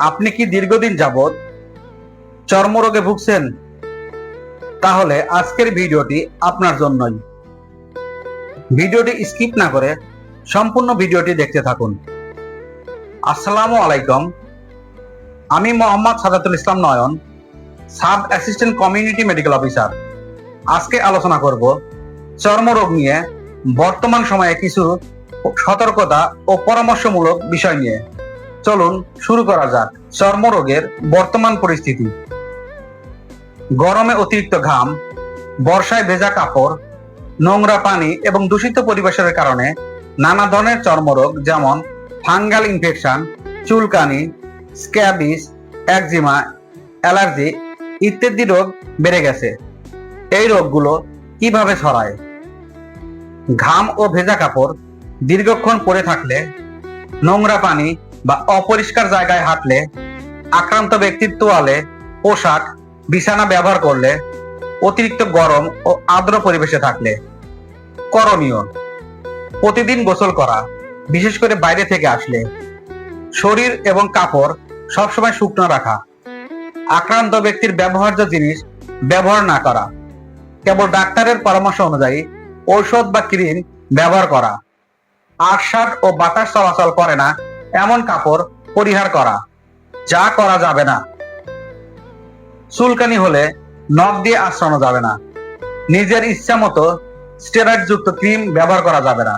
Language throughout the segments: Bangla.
আপনি কি দীর্ঘদিন যাবৎ চর্মরোগে ভুগছেন? তাহলে আজকের ভিডিওটি আপনার জন্যই। ভিডিওটি স্কিপ না করে সম্পূর্ণ ভিডিওটি দেখতে থাকুন। আসসালামু আলাইকুম। আমি Mohammad Sadatul Islam Nayan, sub assistant community medical officer. আজকে আলোচনা করব চর্মরোগ নিয়ে বর্তমান সময়ে কিছু সতর্কতা ও পরামর্শমূলক বিষয় নিয়ে। চলুন শুরু করা যাক। চর্মরোগের বর্তমান পরিস্থিতি। গরমে অতিরিক্ত ঘাম, বর্ষায় ভেজা কাপড়, নোংরা পানি এবং দূষিত পরিবেশের কারণে নানা ধরনের চর্মরোগ যেমন ফাঙ্গাল ইনফেকশন, চুলকানি, স্ক্যাবিস, একজিমা, অ্যালার্জি ইত্যাদি রোগ বেড়ে গেছে। এই রোগগুলো কীভাবে ছড়ায়? ঘাম ও ভেজা কাপড় দীর্ঘক্ষণ পরে থাকলে নোংরা পানি বা অপরিষ্কার জায়গায় হাঁটলে, আক্রান্ত ব্যক্তির তোয়ালে পোশাক, বিছানা ব্যবহার করলে, অতিরিক্ত গরম ও আর্দ্র পরিবেশে থাকলে। করণীয়, প্রতিদিন গোসল করা, বিশেষ করে বাইরে থেকে আসলে। শরীর এবং কাপড় সবসময় শুকনো রাখা। আক্রান্ত ব্যক্তির ব্যবহার্য জিনিস ব্যবহার না করা। কেবল ডাক্তারের পরামর্শ অনুযায়ী ঔষধ বা ক্রিম ব্যবহার করা। আটসাট ও বাতাস চলাচল করে না এমন কাপড় পরিহার করা, যা করা যাবে না। চুলকানি হলে নখ দিয়ে আশ্রানো যাবে না। নিজের ইচ্ছা মতো স্টেরয়েড যুক্ত ক্রিম ব্যবহার করা যাবে না।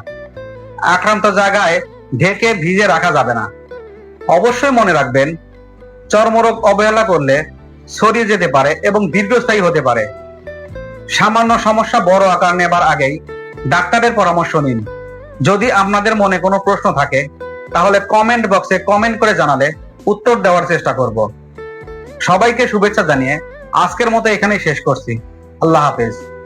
আক্রান্ত জায়গায় ঢেকে ভিজে রাখা যাবে না। অবশ্যই মনে রাখবেন, চর্মরোগ অবহেলা করলে ছড়িয়ে যেতে পারে এবং দীর্ঘস্থায়ী হতে পারে। সামান্য সমস্যা বড় আকার নেবার আগেই ডাক্তারের পরামর্শ নিন। যদি আপনাদের মনে কোনো প্রশ্ন থাকে তাহলে কমেন্ট বক্সে কমেন্ট করে জানালে উত্তর দেওয়ার চেষ্টা করব। সবাইকে শুভেচ্ছা জানিয়ে আজকের মতো এখানেই শেষ করছি। আল্লাহ হাফেজ।